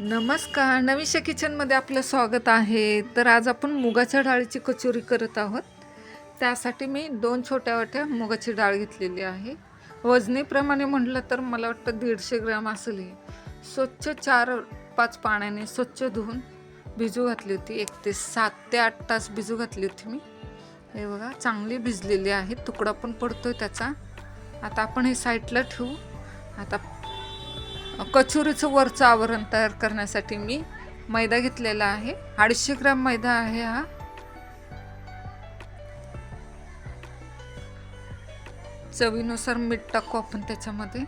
नमस्कार. नवीशा किचनमध्ये आपलं स्वागत आहे. तर आज आपण मुगाच्या डाळीची कचोरी करत आहोत. त्यासाठी मी दोन छोट्या वाट्या मुगाची डाळ घेतलेली आहे. वजनीप्रमाणे म्हटलं तर मला वाटतं दीडशे ग्रॅम असेल. ही स्वच्छ चार पाच पाण्याने स्वच्छ धुवून भिजू घातली होती. एक ते सात ते आठ तास भिजू घातली होती मी. हे बघा चांगली भिजलेली आहे. तुकडा पण पडतो आहे त्याचा. आता आपण हे साईडला ठेवू. आता कचोरीचं वरचं आवरण तयार करण्यासाठी मी मैदा घेतलेला आहे. अडीचशे ग्राम मैदा आहे हा. चवीनुसार मीठ टाकू आपण त्याच्यामध्ये.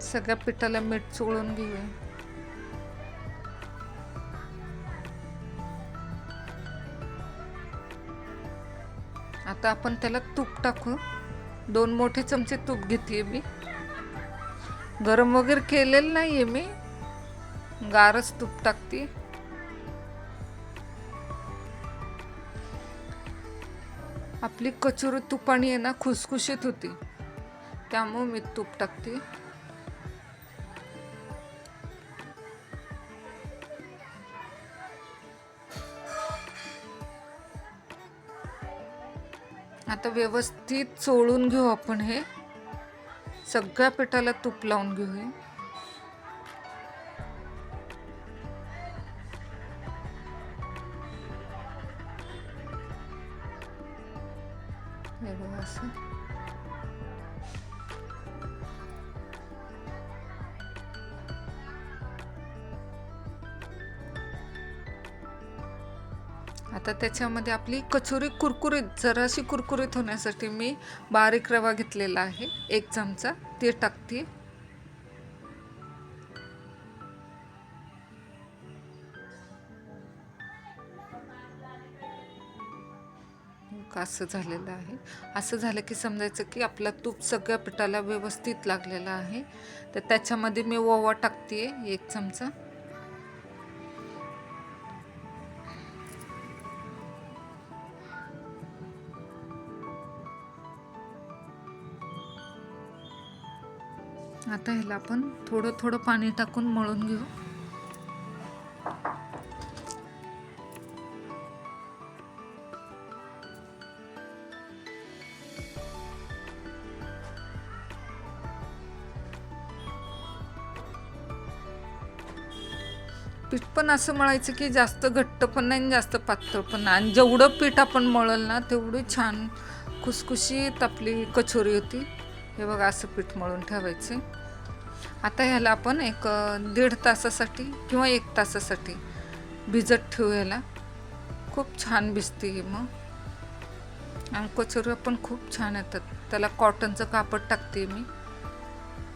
सगळ्या पिठाला मीठ चोळून घेऊया. आता आपण त्याला तूप टाकू. दोन मोठे चमचे तूप घेते मी. गरम वगैरे केलेलं नाही आहे मी. गारच तूप टाकते. आपली कचोरी आणि आहे ना खुसखुशीत होती. त्यामुळे मी तूप टाकते. आता व्यवस्थित चोळून घेऊ आपण हे. सगळ्या पिठाला तूप लावून घेऊ हे असं. आता त्याच्यामध्ये आपली कचोरी कुरकुरीत जराशी कुरकुरीत होण्यासाठी मी बारीक रवा घेतलेला आहे. एक चमचा ते टाकते. असं झालेलं आहे? असं झालं की समजायचं की आपला तूप सगळ्या पिठाला व्यवस्थित लागलेला आहे. तर त्याच्यामध्ये मी ओवा टाकते एक चमचा. आता ह्याला आपण थोडं थोडं पाणी टाकून मळून घेऊ. पीठ पण असं मळायचं की जास्त घट्ट पण नाही आणि जास्त पातळ पण नाही. आणि जेवढं पीठ आपण मळल ना तेवढी छान खुसखुशीत आपली कचोरी होती. हे बघा असं पीठ मळून ठेवायचे. आता ह्याला आपण एक दीड तासासाठी किंवा एक तासासाठी भिजत ठेवू ह्याला. खूप छान भिजते ही मग. आणि कचोऱ्या पण खूप छान येतात. त्याला कॉटनचं कापड टाकते मी.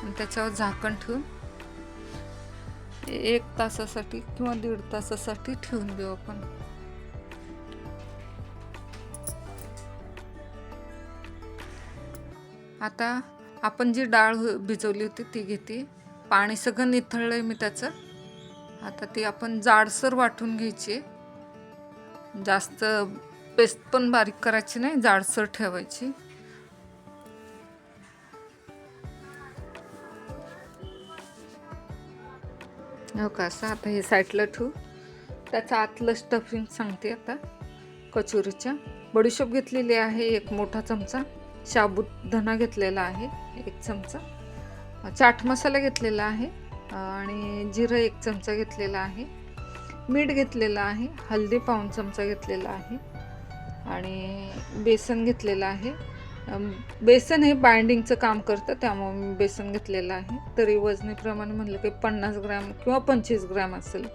आणि त्याच्यावर झाकण ठेवून एक तासासाठी किंवा दीड तासासाठी ठेवून देऊ आपण. आता आपण जी डाळ भिजवली होती ती घेते. पाणी सगळं निथळलं आहे मी त्याचं. आता ती आपण जाडसर वाटून घ्यायची. जास्त पेस्ट पण बारीक करायची नाही जाडसर ठेवायची. हो का असं आता हे साईडला ठेवू. त्याचं आतलं स्टफिंग सांगते आता कचोरीच्या. बडीशोप घेतलेली आहे एक मोठा चमचा. साबूत धना घेतलेला आहे एक चमचा. चाट मसाला घेतलेला आहे आणि जिरं एक चमचा घेतलेला आहे मीठ घेतलेलं आहे हळदी पाऊन चमचा घेतलेला आहे आणि बेसन घेतलेलं आहे. बेसन हे बाइंडिंगचं काम करतं त्यामुळे मी बेसन घेतलेलं आहे. तरी वजनीप्रमाणे म्हणलं की पन्नास ग्रॅम किंवा पंचवीस ग्रॅम असेल.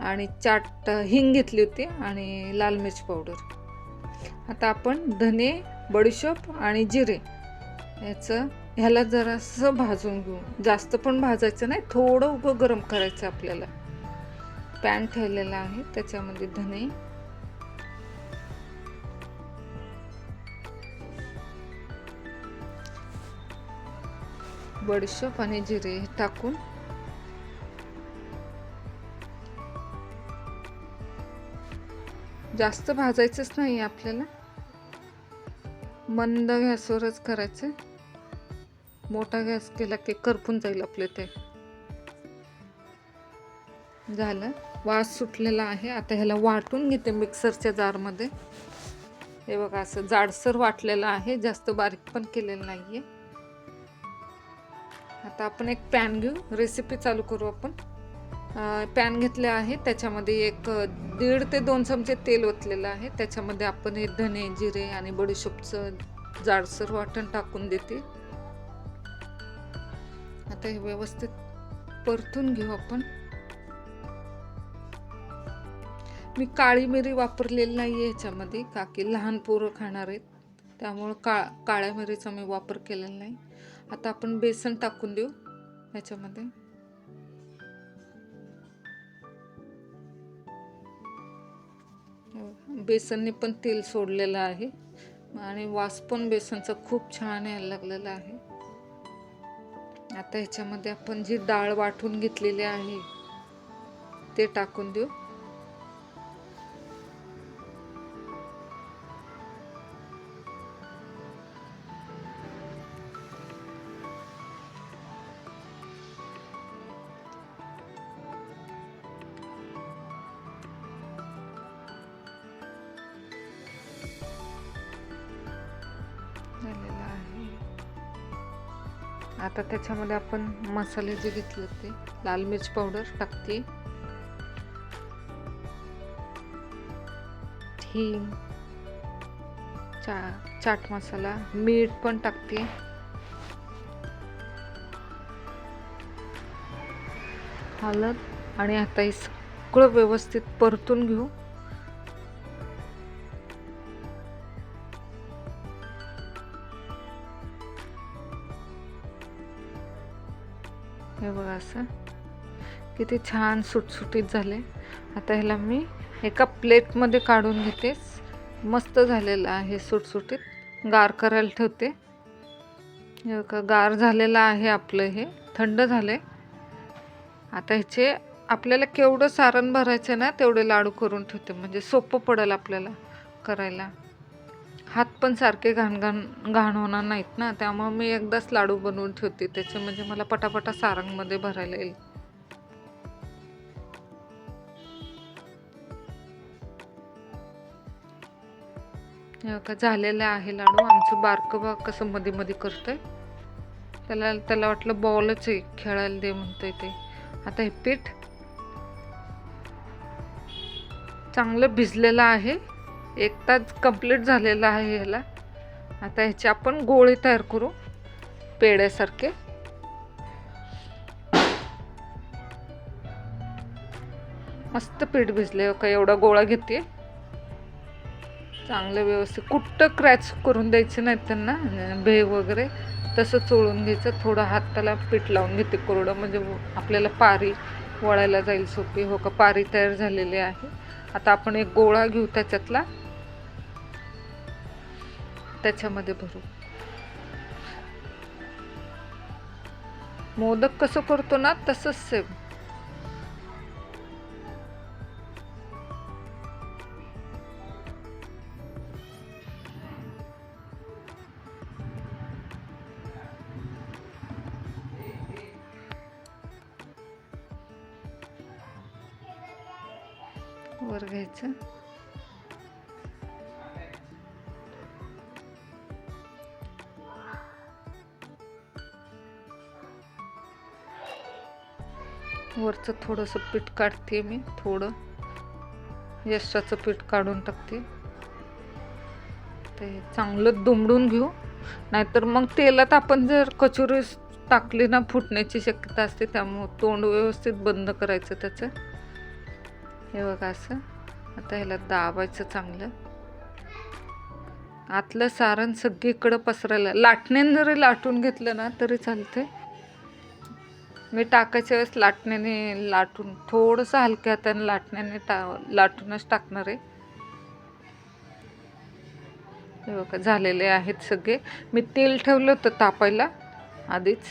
आणि चाट हिंग घेतली होती आणि लाल मिरच पावडर. आता आपण धने बडीशोप आणि जिरे याचं ह्याला जरासं भाजून घेऊ. जास्त पण भाजायचं नाही थोडं उभं गरम करायचं आपल्याला. पॅन ठेवलेला आहे त्याच्यामध्ये धने. बडीशोप आणि जिरे टाकून. जास्त भाजायचंच नाही आपल्याला. मंद गॅसवरच करायचं मोठा गॅस केला की करपून जाईल आपले ते. झालं. वास सुटलेला आहे. आता ह्याला वाटून घेते मिक्सरच्या जारमध्ये. हे बघा असं जाडसर वाटलेलं आहे. जास्त बारीक पण केलेलं नाही आहे आता आपण एक पॅन घेऊ रेसिपी चालू करू आपण. पॅन घेतले आहे. त्याच्यामध्ये एक दीड ते दोन चमचे तेल ओतलेलं आहे. त्याच्यामध्ये आपण हे धने जिरे आणि बडीशोपचं जाडसर वाटण टाकून देते. आता हे व्यवस्थित परतून घेऊ आपण. मी काळी मिरी वापरलेली नाही आहे ह्याच्यामध्ये का की लहान पोरं खाणार आहेत. त्यामुळं का काळ्या मिरीचा मी वापर केलेला नाही. आता आपण बेसन टाकून देऊ ह्याच्यामध्ये. बेसनने पण तेल सोडलेलं आहे. आणि वास पण बेसनचा खूप छान यायला लागलेला आहे. आता ह्याच्यामध्ये आपण जी डाळ वाटून घेतलेली आहे ते टाकून देऊ. आता त्याच्यामध्ये आपण मसाले जे घेतले ते लाल मिरच पावडर टाकते. हिंग चा चाट मसाला मीठ पण टाकते. हळद आणि आता हे सगळं व्यवस्थित परतून घेऊ. हे बघा असं. किती छान सुटसुटीत झाले. आता ह्याला मी एका प्लेटमध्ये काढून घेते मस्त झालेलं आहे सुटसुटीत. गार करायला ठेवते. हे गार झालेलं आहे आपलं हे. थंड झाले आता ह्याचे आपल्याला केवढं सारण भरायचं ना तेवढे लाडू करून ठेवते. म्हणजे सोपं पडेल आपल्याला करायला. हात पण सारखे घाण घाण घाण होणार नाहीत ना. त्यामुळं मी एकदाच लाडू बनवून ठेवते. त्याचे म्हणजे मला पटापटा सारंगमध्ये भरायला येईल. हे बघा, झालेलं आहे लाडू. आमचं बारकं बा कसं मध्ये मध्ये करतंय. त्याला त्याला वाटलं बॉलच आहे खेळायला दे म्हणतंय ते. आता हे पीठ चांगलं भिजलेलं आहे. एक तास कंप्लीट झालेला आहे ह्याला. आता ह्याचे आपण गोळे तयार करू पेड्यासारखे मस्त पीठ भिजले का एवढा गोळा घेते. चांगलं व्यवस्थित. कुठं क्रॅच करून द्यायचं नाही त्यांना भेव वगैरे तसं चोळून घ्यायचं. थोडं हात त्याला पीठ लावून घेते कोरडं म्हणजे आपल्याला पारी वळायला जाईल सोपी. हो का पारी तयार झालेली आहे. आता आपण एक गोळा घेऊ त्याच्यातला. त्याच्यामध्ये भरू. मोदक कसं करतो ना तसंच सेम वर घ्यायचं. वरचं थोडंसं पीठ काढते मी थोडं. यशाचं पीठ काढून टाकते. ते चांगलं दुमडून घेऊ. नाहीतर मग तेलात आपण जर कचोरी टाकली ना फुटण्याची शक्यता असते त्यामुळं तोंड व्यवस्थित बंद करायचं त्याचं. हे बघा असं. आता ह्याला दाबायचं चांगलं. आतलं सारण सगळीकडं पसरायला लाटण्याने जरी लाटून घेतलं ना तरी चालते मी टाकायच्या वेळेस लाटण्याने लाटून थोडंसं हलक्या हाताने लाटण्याने टा लाटूनच टाकणार आहे. बघा झालेले आहेत सगळे. मी तेल ठेवलं होतं तापायला आधीच.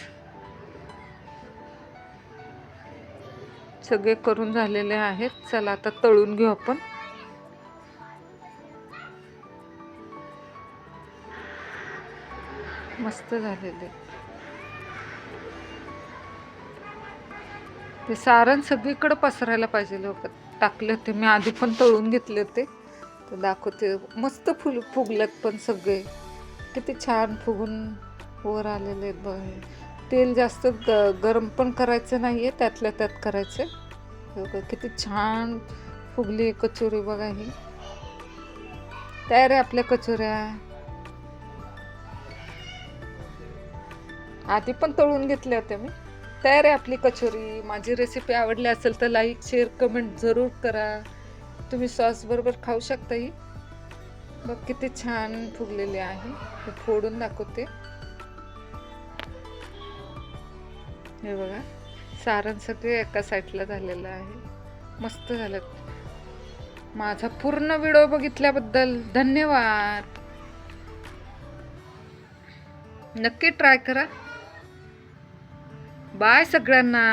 सगळे करून झालेले आहेत. चला आता तळून घेऊ आपण. मस्त झालेले. ते सारण सगळीकडे पसरायला पाहिजे लोक. टाकले होते. मी आधी पण तळून घेतले होते. तर दाखवते. मस्त फुल फुगलेत पण सगळे. किती छान फुगून वर आलेले आहेत बघ. तेल जास्त ग गरम पण करायचं नाही आहे त्यातल्या त्यात करायचं. बघा किती छान फुगली कचोरी बघा ही. तयार आहे आपल्या कचोऱ्या. आधी पण तळून घेतल्या होत्या मी. तयार आहे आपली कचोरी. माझी रेसिपी आवडली असेल तर लाईक शेअर कमेंट जरूर करा. तुम्ही सॉस बरोबर खाऊ शकता ही. बघ किती छान फुगलेली आहे. हे फोडून दाखवते. हे बघा. सारण सगळे एका साईडला झालेलं आहे. मस्त झालं. माझा पूर्ण व्हिडिओ बघितल्याबद्दल धन्यवाद. नक्की ट्राय करा. बाय सगळ्यांना.